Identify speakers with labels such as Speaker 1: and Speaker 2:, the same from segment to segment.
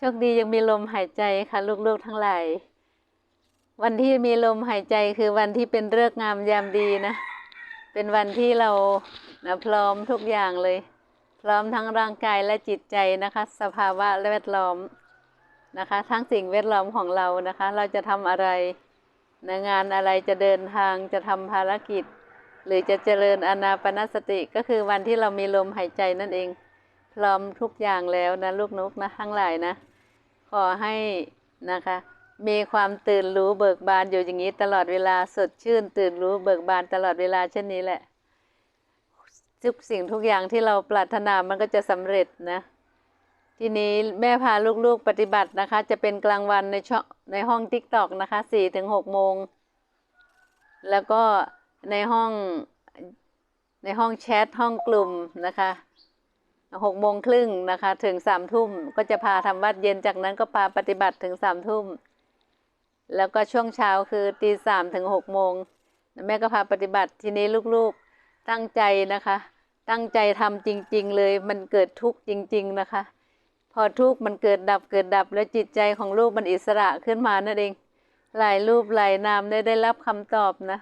Speaker 1: โชคดียังมีลมหายใจค่ะลูกๆทั้งหลาย วันที่มีลมหายใจคือวันที่เป็นฤกษ์งามยามดีนะ เป็นวันที่เรานะพร้อมทุกอย่างเลย พร้อมทั้งร่างกายและจิตใจนะคะ สภาวะและแวดล้อมนะคะ ทั้งสิ่งแวดล้อมของเรานะคะ เราจะทำอะไรนะงานอะไรจะเดินทางจะทำภารกิจ หรือจะเจริญอานาปนสติก็คือวันที่เรามีลมหายใจนั่นเอง พร้อมทุกอย่างแล้วนะลูกนกนะทั้งหลายนะ ขอให้นะคะ มีความตื่นรู้เบิกบานอยู่อย่างนี้ตลอดเวลาสดชื่น ตื่นรู้เบิกบานตลอดเวลาเช่นนี้แหละทุกสิ่งทุกอย่างที่เราปรารถนามันก็จะสำเร็จนะ ทีนี้แม่พาลูกๆปฏิบัตินะคะ จะเป็นกลางวันในช่องในห้องทิกตอกนะคะสี่ถึงหกโมง แล้วก็ในห้องในห้องแชทห้องกลุ่มนะคะ หกโมงครึ่งนะคะ ถึงสามทุ่มก็จะพาทำวัดเย็นจากนั้นก็พาปฏิบัติถึงสามทุ่ม แล้วก็ช่วงเช้าคือตีสามถึงหกโมงแม่ก็พาปฏิบัติทีนี้ลูกๆตั้งใจนะคะ ตั้งใจทำจริง ๆ เลยมันเกิดทุกข์จริง ๆนะคะ พอทุกข์มันเกิดดับเกิดดับแล้วจิตใจของลูกมันอิสระขึ้นมานั่นเองหลายรูปหลายนามได้ได้รับคำตอบนะ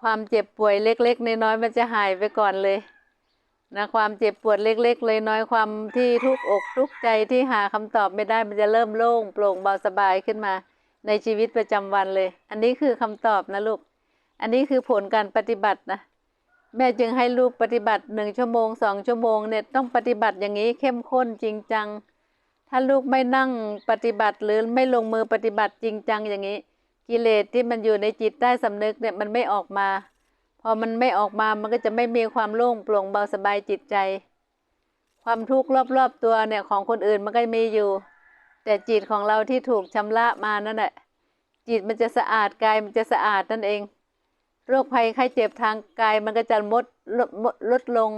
Speaker 1: ความเจ็บป่วยเล็ก ๆ น้อยๆมันจะหายไปก่อนเลย นะความเจ็บปวดเล็ก ๆ เลยน้อยความที่ทุกอกทุกใจที่หาคำตอบไม่ได้มันจะเริ่มโล่งโปร่งเบาสบายขึ้นมา ในชีวิตประจำวันเลย อันนี้คือคำตอบนะลูก อันนี้คือผลการปฏิบัตินะ แม่จึงให้ลูกปฏิบัติหนึ่งชั่วโมงสองชั่วโมงเนี่ยต้องปฏิบัติอย่างนี้เข้มข้นจริงจัง ถ้าลูกไม่นั่งปฏิบัติหรือไม่ลงมือปฏิบัติจริงจังอย่างนี้ กิเลสที่มันอยู่ในจิตใต้สำนึกเนี่ยมันไม่ออกมา พอมันไม่ออกมามันก็จะไม่มีความโล่งโปร่งเบาสบายจิตใจ ความทุกข์รอบๆตัวเนี่ยของคนอื่นมันก็มีอยู่ แต่จิตของเราที่ถูกชำระมานั่นแหละจิตมันจะสะอาดกายมันจะสะอาดนั่นเอง โรคภัยไข้เจ็บทางกายมันก็จะลดลดลดลง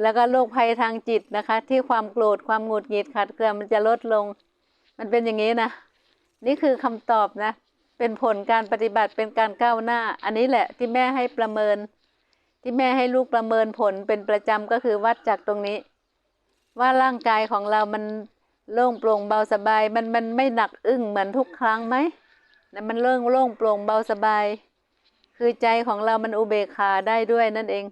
Speaker 1: แล้วก็โรคภัยทางจิตนะคะ ที่ความโกรธความหงุดหงิดขัดเคือมันจะลดลง มันเป็นอย่างนี้นะ นี่คือคำตอบนะ เป็นผลการปฏิบัติเป็นการก้าวหน้า อันนี้แหละที่แม่ให้ประเมิน ที่แม่ให้ลูกประเมินผลเป็นประจำก็คือวัดจากตรงนี้ ว่าร่างกายของเรามันโล่งโปร่งเบาสบาย มันมันไม่หนักอึ้งเหมือนทุกครั้งไหมนะมันเรื่องโล่งโปร่งเบาสบาย คือใจของเรามันอุเบกขาได้ด้วยนั่นเอง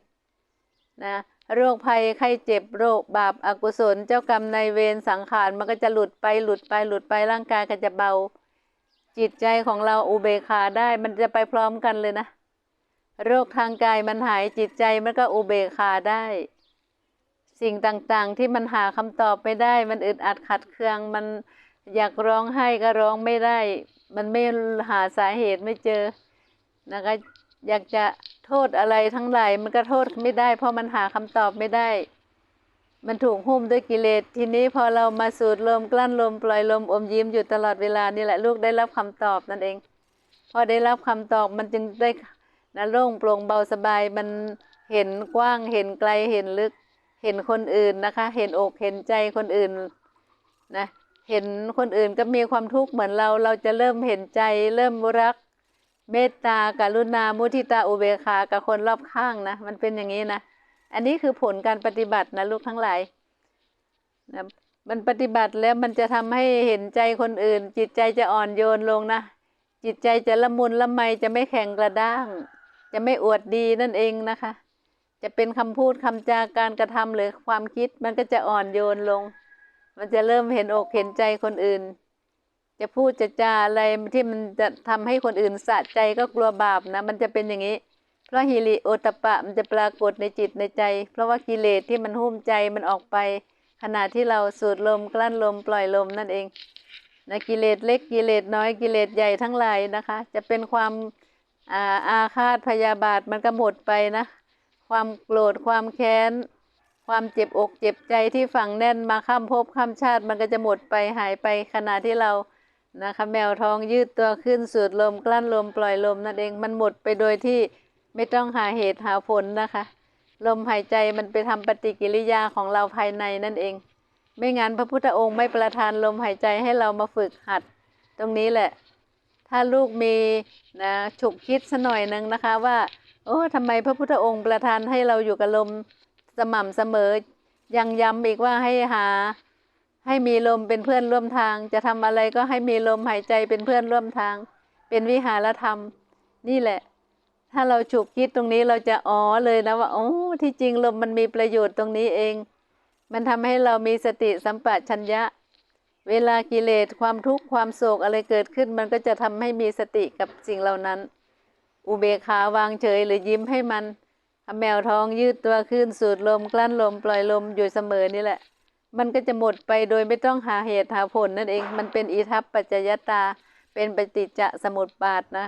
Speaker 1: นะโรคภัยไข้เจ็บโรคบาปอากุศล เจ้ากรรมในายเวรสังขารมันก็จะหลุดไปหลุดไปหลุดไปร่างกายก็จะเบา จิตใจของเราอุเบกขาได้มันจะไปพร้อมกันเลยนะ โรคทางกายมันหายจิตใจมันก็อุเบกขาได้ สิ่งต่างๆที่มันหาคำตอบไม่ได้ มันอึดอัดขัดเคืองมันอยากร้องไห้ก็ร้องไม่ได้ มันไม่หาสาเหตุไม่เจอนะคะอยากจะโทษอะไรทั้งหลายมันก็โทษไม่ได้ เพราะมันหาคำตอบไม่ได้ มันถูกหุ้มด้วยกิเลส ทีนี้พอเรามาสูดลมกลั้นลมปล่อยลมอมยิ้มอยู่ตลอดเวลานี่แหละลูกได้รับคำตอบนั่นเอง พอได้รับคำตอบมันจึงได้นะโล่งโปร่งเบาสบายมันเห็นกว้างเห็นไกลเห็นลึก เห็นคนอื่นนะคะ เห็นอกเห็นใจคนอื่นนะเห็นคนอื่นก็มีความทุกข์เหมือนเรา เราจะเริ่มเห็นใจ เริ่มรัก เมตตากรุณามุทิตาอุเบกขากับคนรอบข้างนะ มันเป็นอย่างนี้นะ อันนี้คือผลการปฏิบัตินะลูกทั้งหลายนะมันปฏิบัติแล้วมันจะทำให้เห็นใจคนอื่น จิตใจจะอ่อนโยนลงนะ จิตใจจะละมุนละไมจะไม่แข็งกระด้าง จะไม่อวดดีนั่นเองนะคะ จะเป็นคำพูดคำจาการกระทำหรือความคิดมันก็จะอ่อนโยนลง มันจะเริ่มเห็นอกเห็นใจคนอื่น จะพูดจะจาอะไรที่มันจะทำให้คนอื่นสะใจก็กลัวบาปนะ มันจะเป็นอย่างนี้ เพราะฮิริโอตปปะมันจะปรากฏในจิตในใจ เพราะว่ากิเลสที่มันหุ้มใจมันออกไป ขณะที่เราสูดลมกลั้นลมปล่อยลมนั่นเองนะกิเลสเล็กกิเลสน้อยกิเลสใหญ่ทั้งหลายนะคะ จะเป็นความอาอาฆาตพยาบาทมันก็หมดไปนะ ความโกรธความแค้น ความเจ็บอกเจ็บใจที่ฝังแน่นมาข้ามภพข้ามชาติมันก็จะหมดไปหายไปขณะที่เรานะคะแมวทองยืดตัวขึ้นสูดลมกลั้นลมปล่อยลมนั่นเองมันหมดไปโดยที่ ไม่ต้องหาเหตุหาผลนะคะ ลมหายใจมันไปทำปฏิกิริยาของเราภายในนั่นเอง ไม่งั้นพระพุทธองค์ไม่ประทานลมหายใจให้เรามาฝึกหัด ตรงนี้แหละ ถ้าลูกมีนะฉุกคิดสัหน่อยหนึ่งนะคะว่า โอ้ทำไมพระพุทธองค์ประทานให้เราอยู่กับลมสม่ำเสมอ ยังย้ำอีกว่าให้หา ให้มีลมเป็นเพื่อนร่วมทาง จะทำอะไรก็ให้มีลมหายใจเป็นเพื่อนร่วมทาง เป็นวิหารธรรม นี่แหละ ถ้าเราฉุกคิดตรงนี้เราจะอ๋อเลยนะว่าโอ้ที่จริงลมมันมีประโยชน์ตรงนี้เอง มันทำให้เรามีสติสัมปชัญญะ เวลากิเลสความทุกข์ความโศกอะไรเกิดขึ้น มันก็จะทำให้มีสติกับสิ่งเหล่านั้น อุเบกขาวางเฉยหรือยิ้มให้มันแมวท้องยืดตัวขึ้นสูดลมกลั้นลม ปล่อยลมอยู่เสมอนี่แหละ มันก็จะหมดไปโดยไม่ต้องหาเหตุหาผลนั่นเอง มันเป็นอิทัปปัจจยตา เป็นปฏิจจสมุปบาทนะ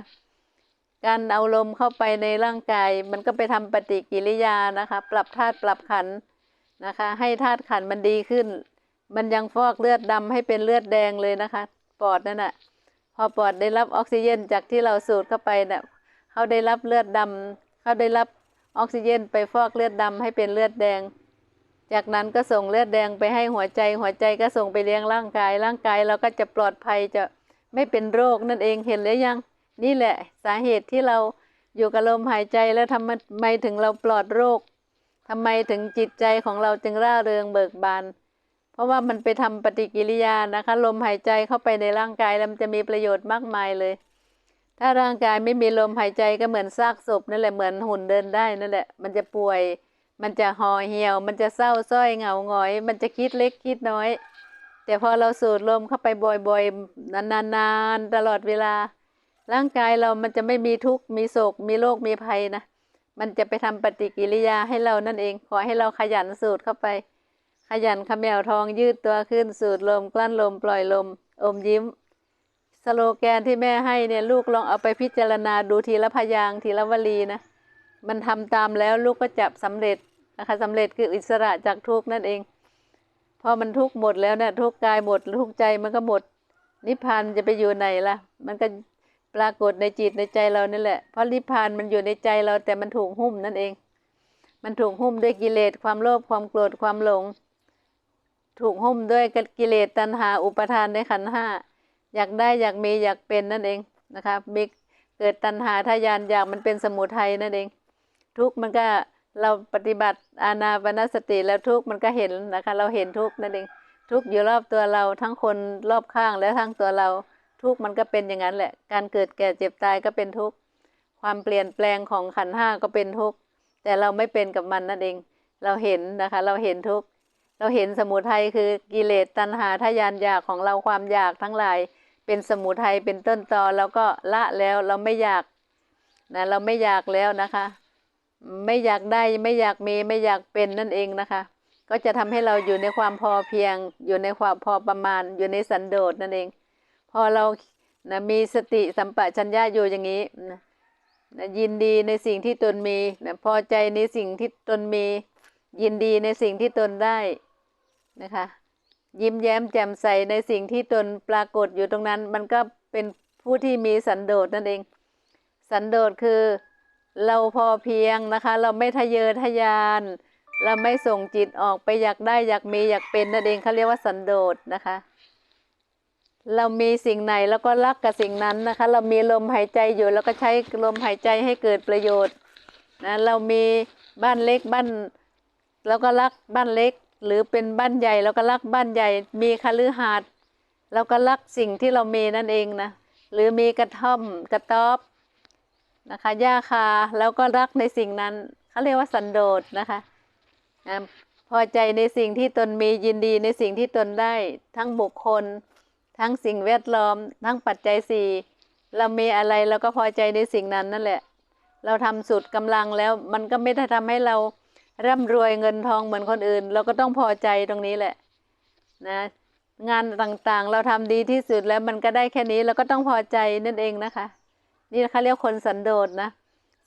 Speaker 1: การเอาลมเข้าไปในร่างกาย มันก็ไปทำปฏิกิริยานะคะ ปรับธาตุปรับขันนะคะ ให้ธาตุขันมันดีขึ้น มันยังฟอกเลือดดำให้เป็นเลือดแดงเลยนะคะ ปอดนั่นน่ะพอปอดได้รับออกซิเจนจากที่เราสูดเข้าไปเนี่ยเขาได้รับเลือดดำเขาได้รับออกซิเจนไปฟอกเลือดดำให้เป็นเลือดแดง จากนั้นก็ส่งเลือดแดงไปให้หัวใจ หัวใจก็ส่งไปเลี้ยงร่างกาย ร่างกายเราก็จะปลอดภัยจะไม่เป็นโรคนั่นเองเห็นหรือยัง นี่แหละ สาเหตุที่เราอยู่กับลมหายใจแล้วทำไมถึงเราปลอดโรคทำไมถึงจิตใจของเราจึงร่าเริงเบิกบาน เพราะว่ามันไปทำปฏิกิริยานะคะ ลมหายใจเข้าไปในร่างกายแล้วมันจะมีประโยชน์มากมายเลย ถ้าร่างกายไม่มีลมหายใจก็เหมือนซากศพนั่นแหละเหมือนหุ่นเดินได้นั่นแหละ มันจะป่วย มันจะห่อเหี่ยว มันจะเศร้าส้อยเหงาหงอย มันจะคิดเล็กคิดน้อย แต่พอเราสูดลมเข้าไปบ่อยๆนานๆตลอดเวลา ร่างกายเรามันจะไม่มีทุกข์มีโศก มีโรคมีภัยนะมันจะไปทำปฏิกิริยาให้เรานั่นเอง ขอให้เราขยันสูดเข้าไป ขยันขมวทองยืดตัวขึ้นสูดลมกลั้นลมปล่อยลม อมยิ้ม สโลแกนที่แม่ให้เนี่ยลูกลองเอาไปพิจารณาดูทีละพยางค์ทีละวลีนะมันทำตามแล้วลูกก็จับสำเร็จนะคะสำเร็จคืออิสระจากทุกข์นั่นเอง พอมันทุกข์หมดแล้วเนี่ยทุกข์กายหมดทุกข์ใจมันก็หมด นิพพานจะไปอยู่ไหนล่ะ มันก็ ปรากฏในจิตในใจเรานี่แหละ เพราะนิพพานมันอยู่ในใจเราแต่มันถูกหุ้มนั่นเอง มันถูกหุ้มด้วยกิเลสความโลภความโกรธความหลง ถูกหุ้มด้วยกิเลสตัณหาอุปทานในขันห้าอยากได้อยากมีอยากเป็นนั่นเองนะคะมีเกิดตัณหาทายานอยากมันเป็นสมุทัยนั่นเอง ทุกมันก็เราปฏิบัติอานาปนสติแล้วทุกมันก็เห็นนะคะ เราเห็นทุกนั่นเองทุกอยู่รอบตัวเราทั้งคนรอบข้างและทั้งตัวเรา ทุกข์มันก็เป็นอย่างนั้นแหละ การเกิดแก่เจ็บตายก็เป็นทุกข์ ความเปลี่ยนแปลงของขันห้าก็เป็นทุกข์ แต่เราไม่เป็นกับมันนั่นเอง เราเห็นนะคะ เราเห็นทุกข์ เราเห็นสมุทัยคือกิเลสตัณหาทายานอยากของเราความอยากทั้งหลาย เป็นสมุทัยเป็นต้นตอเราก็ละแล้วเราไม่อยากนะเราไม่อยากแล้วนะคะ ไม่อยากได้ไม่อยากมีไม่อยากเป็นนั่นเองนะคะ ก็จะทำให้เราอยู่ในความพอเพียง อยู่ในความพอประมาณ อยู่ในสันโดษนั่นเอง พอเรานะมีสติสัมปชัญญะอยู่อย่างนี้นะนะยินดีในสิ่งที่ตนมีนะพอใจในสิ่งที่ตนมี ยินดีในสิ่งที่ตนได้นะคะ ยิ้มแย้มแจ่มใสในสิ่งที่ตนปรากฏอยู่ตรงนั้น มันก็เป็นผู้ที่มีสันโดษนั่นเอง สันโดษคือเราพอเพียงนะคะ เราไม่ทะเยอทะยาน เราไม่ส่งจิตออกไปอยากได้อยากมีอยากเป็นนั่นเองเขาเรียกว่าสันโดษนะคะ เรามีสิ่งไหนแล้วก็รักกับสิ่งนั้นนะคะ เรามีลมหายใจอยู่แล้วก็ใช้ลมหายใจให้เกิดประโยชน์นะเรามีบ้านเล็กบ้านแล้วก็รักบ้านเล็ก หรือเป็นบ้านใหญ่แล้วก็รักบ้านใหญ่ มีคฤหาสน์แล้วก็รักสิ่งที่เรามีนั่นเองนะหรือมีกระท่อมกระต๊อบนะคะหญ้าคาแล้วก็รักในสิ่งนั้นเขาเรียกว่าสันโดษนะคะนะพอใจในสิ่งที่ตนมียินดีในสิ่งที่ตนได้ทั้งบุคคล ทั้งสิ่งแวดล้อม ทั้งปัจจัยสี่เรามีอะไรเราก็พอใจในสิ่งนั้นนั่นแหละ เราทำสุดกำลังแล้วมันก็ไม่ได้ทำให้เราร่ำรวยเงินทองเหมือนคนอื่น เราก็ต้องพอใจตรงนี้แหละนะงานต่างๆ เราทำดีที่สุดแล้วมันก็ได้แค่นี้เราก็ต้องพอใจนั่นเองนะคะ นี่นะคะเรียกคนสันโดษนะ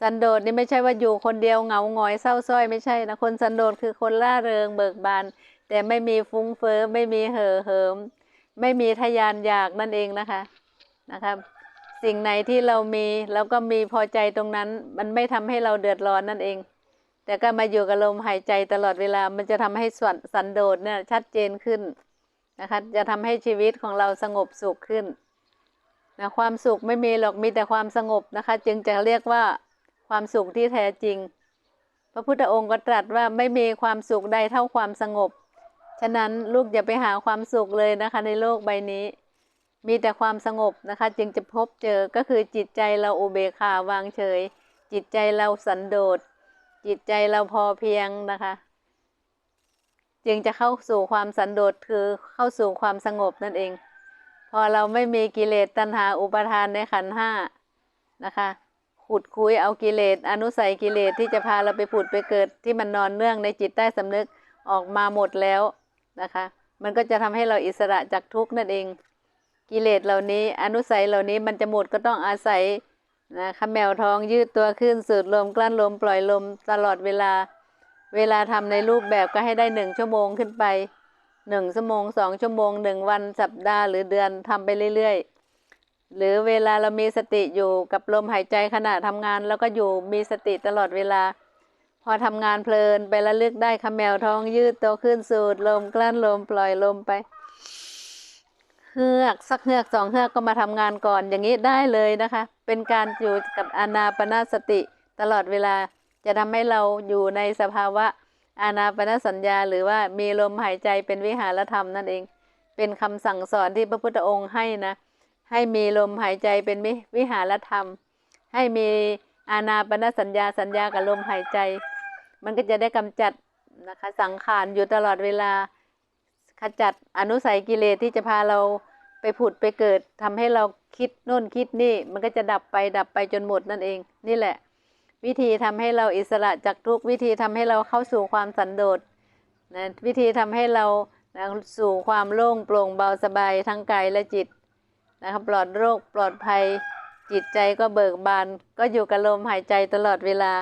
Speaker 1: สันโดษนี่ไม่ใช่ว่าอยู่คนเดียวเหงาหงอยเศร้าส้อยไม่ใช่นะคนสันโดษคือคนล่าเริงเบิกบาน แต่ไม่มีฟุ้งเฟ้อไม่มีเห่อเหิม ไม่มีทะยานอยากนั่นเองนะคะนะครับ สิ่งไหนที่เรามีเราก็มีพอใจตรงนั้น มันไม่ทำให้เราเดือดร้อนนั่นเอง แต่ก็มาอยู่กับลมหายใจตลอดเวลา มันจะทำให้ส่วนสันโดษเนี่ยชัดเจนขึ้นนะคะจะทำให้ชีวิตของเราสงบสุขขึ้นนะความสุขไม่มีหรอกมีแต่ความสงบนะคะ จึงจะเรียกว่าความสุขที่แท้จริง พระพุทธองค์ก็ตรัสว่าไม่มีความสุขใดเท่าความสงบ ฉะนั้นลูกอย่าไปหาความสุขเลยนะคะ ในโลกใบนี้ มีแต่ความสงบนะคะ จึงจะพบเจอก็คือจิตใจเราอุเบกขาวางเฉย จิตใจเราสันโดษ จิตใจเราพอเพียงนะคะ จึงจะเข้าสู่ความสันโดษคือเข้าสู่ความสงบนั่นเอง พอเราไม่มีกิเลสตัณหาอุปทานในขันห้านะคะขุดคุยเอากิเลสอนุสัยกิเลสที่จะพาเราไปผุดไปเกิดที่มันนอนเนื่องในจิตใต้สำนึกออกมาหมดแล้ว นะคะ มันก็จะทำให้เราอิสระจากทุกข์นั่นเอง กิเลสเหล่านี้อนุสัยเหล่านี้มันจะหมดก็ต้องอาศัยนะขแมวทองยืดตัวขึ้นสูดลมกลั้นลมปล่อยลมตลอดเวลา เวลาทำในรูปแบบก็ให้ได้หนึ่งชั่วโมงขึ้นไปหนึ่งชั่วโมงสองชั่วโมงหนึ่งวันสัปดาห์หรือเดือนทำไปเรื่อยๆ หรือเวลาเรามีสติอยู่กับลมหายใจขณะทำงาน แล้วก็อยู่มีสติตลอดเวลา พอทำงานเพลินไประลึกได้ขแมวท้องยืดตัวขึ้นสูดลมกลั้นลมปล่อยลมไปเฮือกสักเฮือกสองเฮือกก็มาทำงานก่อนอย่างนี้ได้เลยนะคะ เป็นการอยู่กับอานาปนาสติตลอดเวลาจะทำให้เราอยู่ในสภาวะอานาปนสัญญา หรือว่ามีลมหายใจเป็นวิหารธรรมนั่นเอง เป็นคำสั่งสอนที่พระพุทธองค์ให้นะ ให้มีลมหายใจเป็นวิหารธรรม ให้มีอานาปนสัญญาสัญญากับลมหายใจ มันก็จะได้กำจัดนะคะสังขารอยู่ตลอดเวลาขจัดอนุสัยกิเลสที่จะพาเราไปผุดไปเกิดทำให้เราคิดโน่นคิดนี่มันก็จะดับไปดับไปจนหมดนั่นเอง นี่แหละ วิธีทำให้เราอิสระจากทุกวิธีทำให้เราเข้าสู่ความสันโดษนะวิธีทำให้เรานะสู่ความโล่งโปร่งเบาสบายทั้งกายและจิตนะครับปลอดโรคปลอดภัยจิตใจก็เบิกบาน ก็อยู่กับลมหายใจตลอดเวลา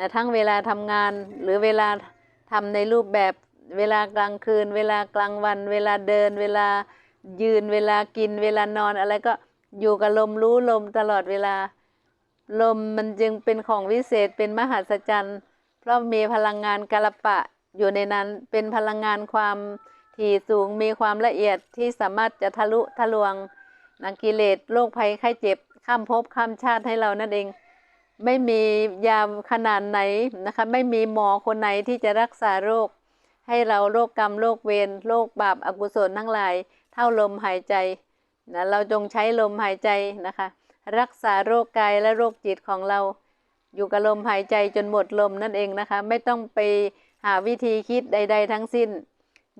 Speaker 1: นะทั้งเวลาทำงานหรือเวลาทำในรูปแบบเวลากลางคืน เวลากลางวัน เวลาเดิน เวลายืน เวลากิน เวลานอนอะไรก็อยู่กับลมรู้ลมตลอดเวลา ลมมันจึงเป็นของวิเศษเป็นมหัศจรรย์ เพราะมีพลังงานกาลปะอยู่ในนั้นเป็นพลังงานความถี่สูงมีความละเอียดที่สามารถจะทะลุทะลวงนักกิเลสโรคภัยไข้เจ็บข้ามภพข้ามชาติให้เรานั่นเอง ไม่มียาขนาดไหนนะคะ ไม่มีหมอคนไหนที่จะรักษาโรค ให้เราโรคกรรมโรคเวรโรคบาปอกุศลทั้งหลาย เท่าลมหายใจนะเราจงใช้ลมหายใจนะคะ รักษาโรคกายและโรคจิตของเรา อยู่กับลมหายใจจนหมดลมนั่นเองนะคะ ไม่ต้องไปหาวิธีคิดใด ๆ ทั้งสิ้น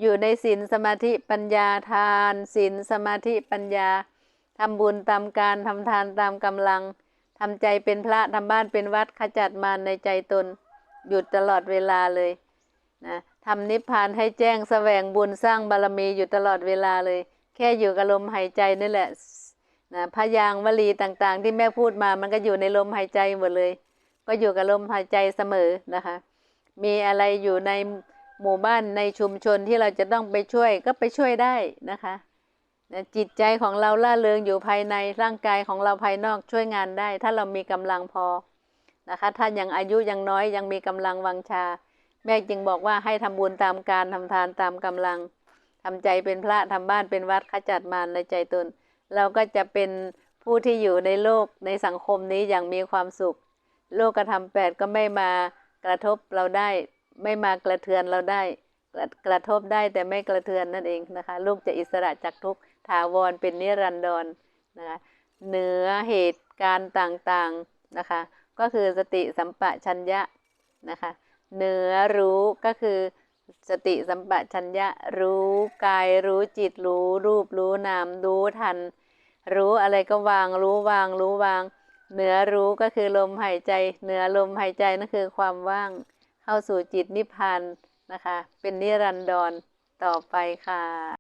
Speaker 1: อยู่ในศีลสมาธิปัญญาทานศีลสมาธิปัญญาทำบุญตามการทำทานตามกำลัง ทำใจเป็นพระทำบ้านเป็นวัดขจัดมารในใจตน หยุดตลอดเวลาเลยนะทำนิพพานให้แจ้งแสวงบุญสร้างบารมีอยู่ตลอดเวลาเลย แค่อยู่กับลมหายใจนี่แหละนะพยางวลีต่างๆ ที่แม่พูดมามันก็อยู่ในลมหายใจหมดเลย ก็อยู่กับลมหายใจเสมอนะคะ มีอะไรอยู่ในหมู่บ้านในชุมชนที่เราจะต้องไปช่วยก็ไปช่วยได้นะคะ จิตใจของเราล่าเริงอยู่ภายในร่างกายของเราภายนอกช่วยงานได้ ถ้าเรามีกำลังพอนะคะ ถ้ายังอายุยังน้อยยังมีกำลังวังชา แม่จึงบอกว่าให้ทำบุญตามการทำทานตามกำลังทำใจเป็นพระทำบ้านเป็นวัดขจัดมารในใจตน เราก็จะเป็นผู้ที่อยู่ในโลกในสังคมนี้อย่างมีความสุข โลกกระทำแปดก็ไม่มากระทบเราได้ ไม่มากระเทือนเราได้ กระกระทบได้แต่ไม่กระเทือนนั่นเองนะคะ ลูกจะอิสระจากทุกข์ ถาวรเป็นนิรันดรนะคะเหนือเหตุการณ์ต่างๆนะคะ ก็คือสติสัมปชัญญะนะคะเหนือรู้ก็คือสติสัมปชัญญะรู้กายรู้จิตรู้รูปรู้นามรู้ทัน รู้อะไรก็วางรู้วางรู้วาง เหนือรู้ก็คือลมหายใจ เหนือลมหายใจนั่นคือความว่างเข้าสู่จิตนิพพานนะคะ เป็นนิรันดรต่อไปค่ะ